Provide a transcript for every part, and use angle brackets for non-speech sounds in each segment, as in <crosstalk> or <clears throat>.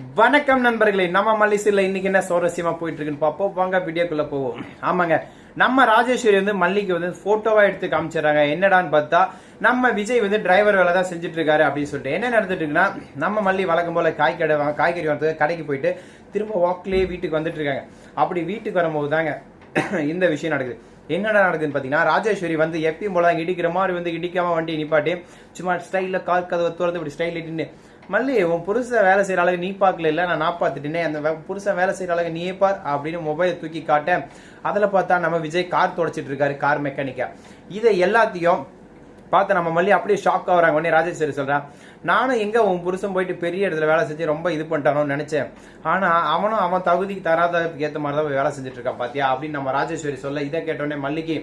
வணக்கம் நண்பர்களே நம்ம மல்லிசில இன்னைக்கு என்ன சுவாரஸ்யமா போயிட்டு இருக்குன்னு பார்ப்போம். வாங்க வீடியோக்குள்ள போவோம். ஆமாங்க நம்ம ராஜேஸ்வரி வந்து மல்லிக்கு வந்து போட்டோவா எடுத்து காமிச்சிடுறாங்க. என்னடான்னு பார்த்தா நம்ம விஜய் வந்து டிரைவர் வேலை தான் செஞ்சுட்டு இருக்காரு அப்படின்னு சொல்லிட்டு. என்ன நடந்துட்டு இருக்குன்னா நம்ம மல்லி வழக்கம் போல காய் கடை காய்கறி வாங்குறதுக்கு கடைக்கு போயிட்டு திரும்ப வாக்கிலேயே வீட்டுக்கு வந்துட்டு இருக்காங்க அப்படி வீட்டுக்கு வரும்போது தாங்க <clears throat> இந்த விஷயம் நடக்குது. என்னடா நடக்குதுன்னு பார்த்தீங்கன்னா ராஜேஸ்வரி வந்து எப்பயும் போல இடிக்கிற மாதிரி வந்து இடிக்காம வண்டி நிப்பாட்டி சும்மா ஸ்டைலில் கார் கதவை திறந்து இப்படி ஸ்டைல் இட்டுன்னு மல்லி உன் புருஷன் வேலை செய்கிற அளவுக்கு நீ பார்க்கல இல்லை நான் நான் பார்த்துட்டேனே அந்த புருஷன் வேலை செய்கிற அளவுக்கு நீயே பார் அப்படின்னு மொபைலை தூக்கி காட்டேன். அதில் பார்த்தா நம்ம விஜய் கார் தொடச்சிட்டு இருக்காரு கார் மெக்கானிக்கா இதை எல்லாத்தையும் பார்த்து நம்ம மல்லி அப்படியே ஷாக் ஆகுறாங்க. உடனே ராஜேஸ்வரி சொல்கிறான் நானும் எங்கே உன் புருஷன் போயிட்டு பெரிய இடத்துல வேலை செஞ்சு ரொம்ப இது பண்ணிட்டானோன்னு நினச்சேன். ஆனால் அவனும் அவன் தகுதிக்கு தராததுக்கு ஏற்ற மாதிரி தான் வேலை செஞ்சுட்டு இருக்கான் பாத்தியா? அப்படின்னு நம்ம ராஜேஸ்வரி சொல்ல இதை கேட்டோடனே மல்லிக்கு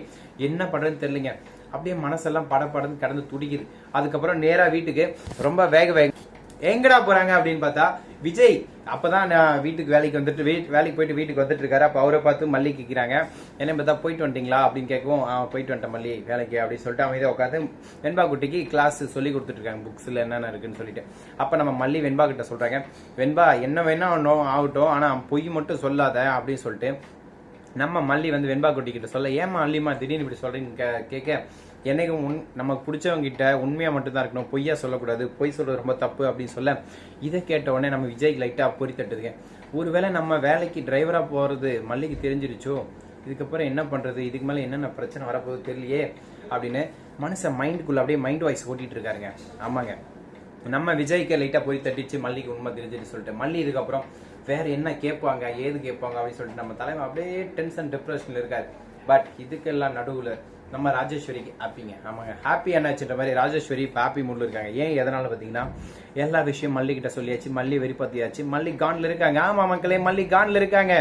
என்ன பண்ணுறதுன்னு தெரியலங்க. அப்படியே மனசெல்லாம் படப்படன்னு கடந்து துடிக்குது. அதுக்கப்புறம் நேராக வீட்டுக்கு ரொம்ப வேக வேக எங்கடா போறாங்க அப்படின்னு பார்த்தா விஜய் அப்பதான் நான் வீட்டுக்கு வேலைக்கு வந்துட்டு வேலைக்கு போயிட்டு வீட்டுக்கு வந்துட்டு இருக்காரு அப்ப அவரை பார்த்து மல்லி கேட்கிறாங்க என்ன பார்த்தா போயிட்டு வந்துட்டீங்களா? அப்படின்னு கேட்கவும் அவன் போயிட்டு வந்துட்டேன் மல்லி வேலைக்கு அப்படின்னு சொல்லிட்டு அவன் இதை உட்காந்து வெண்பா குட்டிக்கு கிளாஸ் சொல்லி கொடுத்துட்டு இருக்காங்க புக்ஸ்ல என்னென்ன இருக்குன்னு சொல்லிட்டு. அப்ப நம்ம மல்லி வெண்பா கிட்ட சொல்றாங்க வெண்பா என்ன வேணா ஒன்றும் ஆகட்டும். ஆனா பொய் மட்டும் சொல்லாத அப்படின்னு சொல்லிட்டு நம்ம மல்லி வந்து வெண்பா குட்டி கிட்ட சொல்ல ஏமா மல்லிமா திடீர்னு இப்படி சொல்றீங்க கே- கேட்க என்னைக்கும் உன் நமக்கு பிடிச்சவங்க உண்மையாக மட்டும்தான் இருக்கணும் பொய்யா சொல்லக்கூடாது பொய் சொல்கிறது ரொம்ப தப்பு அப்படின்னு சொல்ல இதை கேட்ட உடனே நம்ம விஜய்க்கு லைட்டாக பொறி தட்டுதுங்க. ஒருவேளை நம்ம வேலைக்கு டிரைவராக போகிறது மல்லிக்கு தெரிஞ்சிருச்சோ இதுக்கப்புறம் என்ன பண்ணுறது இதுக்கு மேலே என்னென்ன பிரச்சனை வரப்போகுது தெரியலையே அப்படின்னு மனுஷன் மைண்டுக்குள்ளே அப்படியே மைண்ட் வாய்ஸ் ஓட்டிகிட்டு இருக்காருங்க. ஆமாங்க. நம்ம விஜய்க்கு லைட்டாக போய் தட்டிச்சு மல்லிக்கு உண்மை தெரிஞ்சுன்னு சொல்லிட்டு மல்லி இதுக்கப்புறம் வேறு என்ன கேட்பாங்க ஏது கேட்பாங்க அப்படின்னு சொல்லிட்டு நம்ம தலைமை அப்படியே டென்ஷன் டிப்ரெஷனில் இருக்காரு. பட் இதுக்கெல்லாம் நடுவில் நம்ம ராஜேஸ்வரிக்கு ஹாப்பிங்க ஆமாங்க. ஹாப்பி என்னாச்சுன்ற மாதிரி ராஜேஸ்வரி இப்போ ஹாப்பி மூட்ல இருக்காங்க. ஏன் எதனால பார்த்தீங்கன்னா எல்லா விஷயம் மல்லிக்கிட்ட சொல்லியாச்சு மல்லி வெறிப்பத்தியாச்சு மல்லி கான்ல இருக்காங்க. ஆமா மக்களே மல்லி கான்ல இருக்காங்க.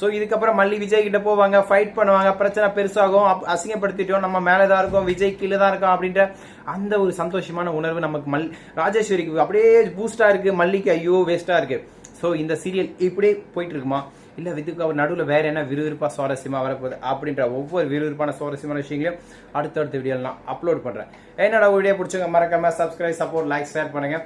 ஸோ இதுக்கப்புறம் மல்லி விஜய் கிட்ட போவாங்க ஃபைட் பண்ணுவாங்க பிரச்சனை பெருசாகும் அப்- அசிங்கப்படுத்திட்டோம் நம்ம மேலே தான் இருக்கோம் விஜய் கீழே தான் இருக்கோம் அப்படின்ற அந்த ஒரு சந்தோஷமான உணர்வு நமக்கு மல் ராஜேஸ்வரிக்கு அப்படியே பூஸ்டா இருக்கு. மல்லிக்கு ஐயோ வேஸ்டா இருக்கு. ஸோ இந்த சீரியல் இப்படியே போயிட்டு இருக்குமா? இல்லை இதுக்கு அவர் நடுவில் வேறு என்ன விறுவிறுப்பாக சுவாரஸ்யமாக வரப்போகுது அப்படின்ற ஒவ்வொரு விறுவிறுப்பான சுவாரஸ்யமான விஷயங்களையும் அடுத்தடுத்த வீடியோலாம் அப்லோட் பண்ணுறேன் என்னோட வீடியோ பிடிச்சவங்க மறக்காமல் சப்ஸ்கிரைப் சப்போர்ட் லைக் ஷேர் பண்ணுங்க.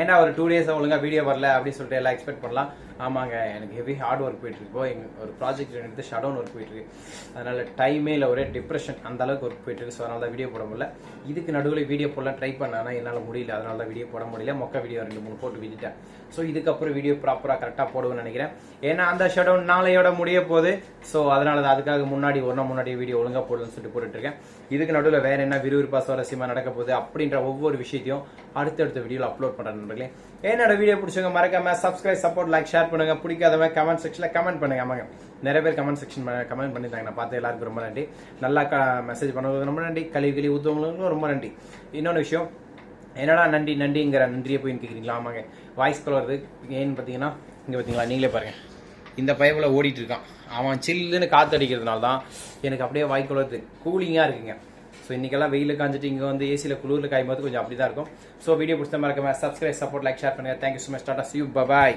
ஏன்னா ஒரு டூ டேஸ் ஒழுங்கா வீடியோ வரல அப்படின்னு சொல்லிட்டு எல்லாம் எக்ஸ்பெக்ட் பண்ணலாம். ஆமாங்க எனக்கு ஹெவி ஹார்ட் ஒர்க் போயிட்டு எங்கள் எங்க ஒரு ப்ராஜெக்ட் எடுத்து ஷட் டவுன் ஒர்க் போயிட்டு இருக்கு அதனால டைமே இல்லை ஒரே டிப்ரெஷன் அந்த அளவுக்கு ஒர்க் போயிட்டு இருக்கு ஸோ அதனால தான் வீடியோ போட முடியல. இதுக்கு நடுவில் வீடியோ போடலாம் ட்ரை பண்ணானா என்னால் முடியல. அதனால தான் வீடியோ போட முடியல. மொக்க வீடியோ ரெண்டு மூணு போட்டு விட்டுட்டேன். ஸோ இதுக்கப்புறம் வீடியோ ப்ராப்பராக கரெக்டாக போடுவேன்னு நினைக்கிறேன். ஏன்னா அந்த ஷட் டவுன் நாளையோட முடிய போகுது. ஸோ அதனால தான் அதுக்காக முன்னாடி ஒரு நாள் முன்னாடி வீடியோ ஒழுங்காக போடுன்னு சொல்லிட்டு போட்டுட்டுருக்கேன் இதுக்கு நடுவில் வேற என்ன விறுவிறுப்பா சுவாரஸ்யமாக நடக்க போகுது அப்படின்ற ஒவ்வொரு விஷயத்தையும் அடுத்தடுத்த வீடியோவில் அப்லோட் பண்ணுறேன் நண்பர்களே. என்னோட வீடியோ பிடிச்சவங்க மறக்காம சப்ஸ்கிரைப் சப்போர்ட் லைக் ஷேர் பண்ணுங்க. பிடிக்காதவங்க கமெண்ட் செக்ஷன்ல கமெண்ட் பண்ணுங்க. ஆமாங்க. நிறைய பேர் கமெண்ட் செக்ஷன் கமெண்ட் பண்ணிட்டாங்க நான் பார்த்து எல்லாருக்கும் ரொம்ப நன்றி. நல்லா மெசேஜ் பண்ணுறதுக்கு ரொம்ப நன்றி. கழுவி கழிவு ஊத்துவங்களுக்கும் ரொம்ப நன்றி. இன்னொன்று விஷயம். என்னடா நன்றி நன்றிங்கிற நன்றியை போய் கேட்குறீங்களா ஆமாங்க. வாய்ஸ் கால் வருது ஏன்னு பார்த்தீங்கன்னா இங்கே பார்த்தீங்களா நீங்களே பாருங்க. இந்த பயவில் ஓடிட்டு இருக்கான். அவன் சில்லுன்னு காத்து அடிக்கிறதுனால தான் எனக்கு அப்படியே வாய்க்குள்ள வருது கூலிங்காக இருக்குங்க. ஸோ இன்னைக்கெல்லாம் வெயில் காஞ்சிட்டு இங்கே வந்து ஏசியில் குளிரில் காயும் போது கொஞ்சம் அப்படி தான் இருக்கும். ஸோ வீடியோ பிடிச்ச மறக்காம சப்ஸ்கிரைப் சப்போர்ட் லைக் ஷேர் பண்ணுங்க. தேங்க்யூ ஸோ மச் டாட்டா சி யூ பாய்